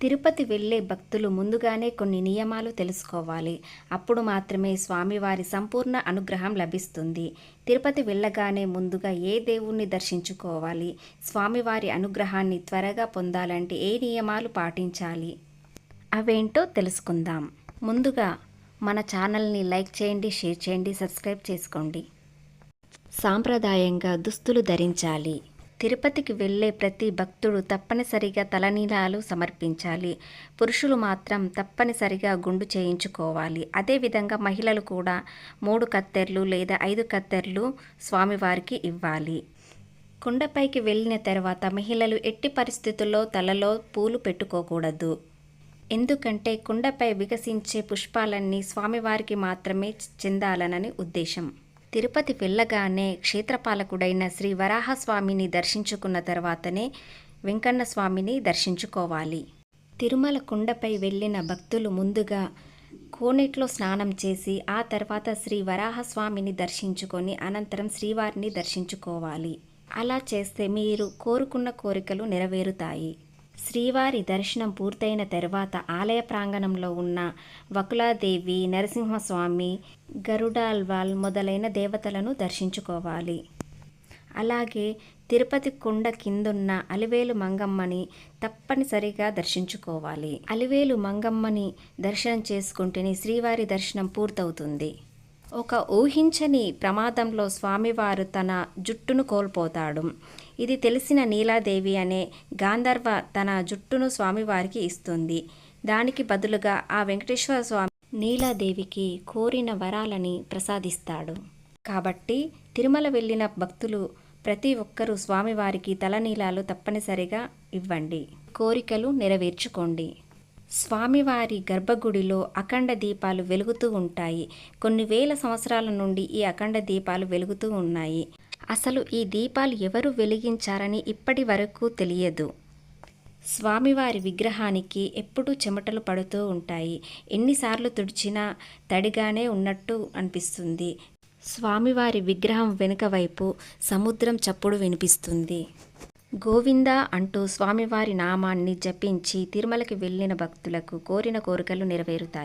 తిరుపతి వెళ్ళే భక్తులు ముందుగానే కొన్ని నియమాలు తెలుసుకోవాలి. అప్పుడు మాత్రమే స్వామివారి సంపూర్ణ అనుగ్రహం లభిస్తుంది. తిరుపతి వెళ్ళగానే ముందుగా ఏ దేవుణ్ణి దర్శించుకోవాలి? స్వామివారి అనుగ్రహాన్ని త్వరగా పొందాలంటే ఏ నియమాలు పాటించాలి? అవేంటో తెలుసుకుందాం. ముందుగా మన ఛానల్ని లైక్ చేయండి షేర్ చేయండి సబ్స్క్రైబ్ చేసుకోండి. సాంప్రదాయంగా దుస్తులు ధరించాలి. తిరుపతికి వెళ్ళే ప్రతి భక్తుడు తప్పనిసరిగా తలనీలాలు సమర్పించాలి. పురుషులు మాత్రం తప్పనిసరిగా గుండు చేయించుకోవాలి. అదేవిధంగా మహిళలు కూడా మూడు కత్తెర్లు లేదా ఐదు కత్తెర్లు స్వామివారికి ఇవ్వాలి. కుండపైకి వెళ్ళిన తర్వాత మహిళలు ఎట్టి పరిస్థితుల్లో తలలో పూలు పెట్టుకోకూడదు. ఎందుకంటే కుండపై వికసించే పుష్పాలన్నీ స్వామివారికి మాత్రమే చెందాలనని ఉద్దేశం. తిరుపతి వెళ్ళగానే క్షేత్రపాలకుడైన శ్రీ వరాహస్వామిని దర్శించుకున్న తర్వాతనే వెంకన్న స్వామిని దర్శించుకోవాలి. తిరుమల కుండపై వెళ్ళిన భక్తులు ముందుగా కోనేట్లో స్నానం చేసి ఆ తర్వాత శ్రీ వరాహస్వామిని దర్శించుకొని అనంతరం శ్రీవారిని దర్శించుకోవాలి. అలా చేస్తే మీరు కోరుకున్న కోరికలు నెరవేరుతాయి. శ్రీవారి దర్శనం పూర్తయిన తర్వాత ఆలయ ప్రాంగణంలో ఉన్న వకులాదేవి నరసింహస్వామి గరుడాల్వాల్ మొదలైన దేవతలను దర్శించుకోవాలి. అలాగే తిరుపతి కొండ కిందున్న అలివేలు మంగమ్మని తప్పనిసరిగా దర్శించుకోవాలి. అలివేలు మంగమ్మని దర్శనం చేసుకుంటేనే శ్రీవారి దర్శనం పూర్తవుతుంది. ఒక ఊహించని ప్రమాదంలో స్వామివారు తన జుట్టును కోల్పోతాడు. ఇది తెలిసిన నీలాదేవి అనే గాంధర్వ తన జుట్టును స్వామివారికి ఇస్తుంది. దానికి బదులుగా ఆ వెంకటేశ్వర స్వామి నీలాదేవికి కోరిన వరాలని ప్రసాదిస్తాడు. కాబట్టి తిరుమల వెళ్ళిన భక్తులు ప్రతి ఒక్కరూ స్వామివారికి తలనీలాలు తప్పనిసరిగా ఇవ్వండి. కోరికలు నెరవేర్చుకోండి. స్వామివారి గర్భగుడిలో అఖండ దీపాలు వెలుగుతూ ఉంటాయి. కొన్ని వేల సంవత్సరాల నుండి ఈ అఖండ దీపాలు వెలుగుతూ ఉన్నాయి. అసలు ఈ దీపాలు ఎవరు వెలిగించారని ఇప్పటి వరకు తెలియదు. స్వామివారి విగ్రహానికి ఎప్పుడూ చెమటలు పడుతూ ఉంటాయి. ఎన్నిసార్లు తుడిచినా తడిగానే ఉన్నట్టు అనిపిస్తుంది. స్వామివారి విగ్రహం వెనుక వైపు సముద్రం చప్పుడు వినిపిస్తుంది. గోవింద అంటూ స్వామివారి నామాన్ని జపించి తిరుమలకి వెళ్ళిన భక్తులకు కోరిన కోరికలు నెరవేరుతాయి.